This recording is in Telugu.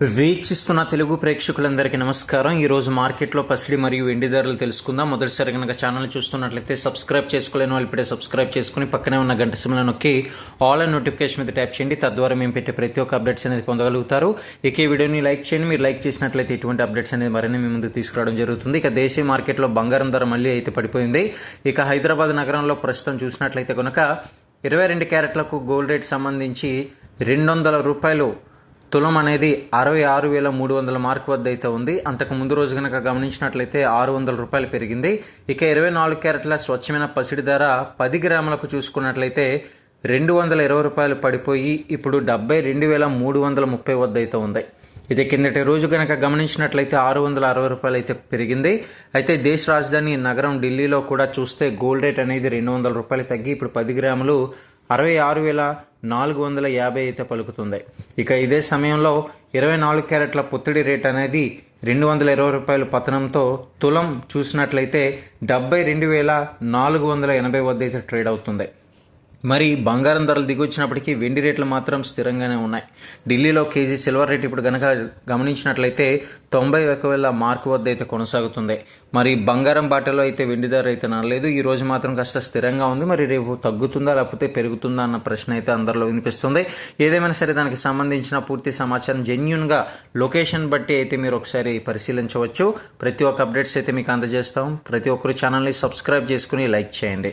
వీక్షిస్తున్న తెలుగు ప్రేక్షకులందరికీ నమస్కారం. ఈరోజు మార్కెట్లో పసిడి మరియు వెండి ధరలు తెలుసుకుందాం. మొదటిసారి కనుక ఛానల్ చూస్తున్నట్లయితే సబ్స్క్రైబ్ చేసుకోలేని వాళ్ళు ఇప్పుడే సబ్స్క్రైబ్ చేసుకుని పక్కనే ఉన్న గంట సిమ్లో నొక్కి ఆల్ అండ్ నోటిఫికేషన్ మీద ట్యాప్ చేయండి. తద్వారా మేము పెట్టే ప్రతి ఒక్క అప్డేట్స్ అనేది పొందగలుగుతారు. ఇక ఈ వీడియోని లైక్ చేయండి. మీరు లైక్ చేసినట్లయితే ఇటువంటి అప్డేట్స్ అనేది మరిన్ని మీ ముందు తీసుకురావడం జరుగుతుంది. ఇక దేశీయ మార్కెట్లో బంగారం ధర మళ్ళీ అయితే పడిపోయింది. ఇక హైదరాబాద్ నగరంలో ప్రస్తుతం చూసినట్లయితే కనుక ఇరవై రెండు క్యారెట్లకు గోల్డ్ రేట్ సంబంధించి రెండు వందల రూపాయలు తులం అనేది అరవై ఆరు వేల మూడు వందల మార్క్ వద్ద అయితే ఉంది. అంతకు ముందు రోజు కనుక గమనించినట్లయితే ఆరు వందల రూపాయలు పెరిగింది. ఇక ఇరవై నాలుగు క్యారెట్ల స్వచ్ఛమైన పసిడి ధర పది గ్రాములకు చూసుకున్నట్లయితే రెండు వందల ఇరవై రూపాయలు పడిపోయి ఇప్పుడు డెబ్బై రెండు వేల మూడు వందల ముప్పై వద్ద అయితే ఉంది. ఇది కిందటి రోజు కనుక గమనించినట్లయితే ఆరు వందల అరవై రూపాయలు అయితే పెరిగింది. అయితే దేశ రాజధాని నగరం ఢిల్లీలో కూడా చూస్తే గోల్డ్ రేట్ అనేది రెండు వందల రూపాయలు తగ్గి ఇప్పుడు పది గ్రాములు అరవై ఆరు వేల నాలుగు వందల యాభై అయితే పలుకుతుంది. ఇక ఇదే సమయంలో ఇరవై నాలుగు క్యారెట్ల పుత్తిడి రేట్ అనేది రెండు వందల ఇరవై రూపాయల పతనంతో తులం చూసినట్లయితే డెబ్బై రెండు వేల నాలుగు వందల ఎనభై వద్ద అయితే ట్రేడ్ అవుతుంది. మరి బంగారం ధరలు దిగొచ్చినప్పటికీ వెండి రేట్లు మాత్రం స్థిరంగానే ఉన్నాయి. ఢిల్లీలో కేజీ సిల్వర్ రేట్ ఇప్పుడు కనుక గమనించినట్లయితే తొంభై ఒక వేల మార్కు వద్ద అయితే కొనసాగుతుంది. మరి బంగారం బాటలో అయితే వెండి ధర అయితే నడలేదు. ఈ రోజు మాత్రం కాస్త స్థిరంగా ఉంది. మరి రేపు తగ్గుతుందా లేకపోతే పెరుగుతుందా అన్న ప్రశ్న అయితే అందరిలో వినిపిస్తుంది. ఏదేమైనా సరే దానికి సంబంధించిన పూర్తి సమాచారం జెన్యున్గా లొకేషన్ బట్టి అయితే మీరు ఒకసారి పరిశీలించవచ్చు. ప్రతి ఒక్క అప్డేట్స్ అయితే మీకు అందజేస్తాం. ప్రతి ఒక్కరు ఛానల్ని సబ్స్క్రైబ్ చేసుకుని లైక్ చేయండి.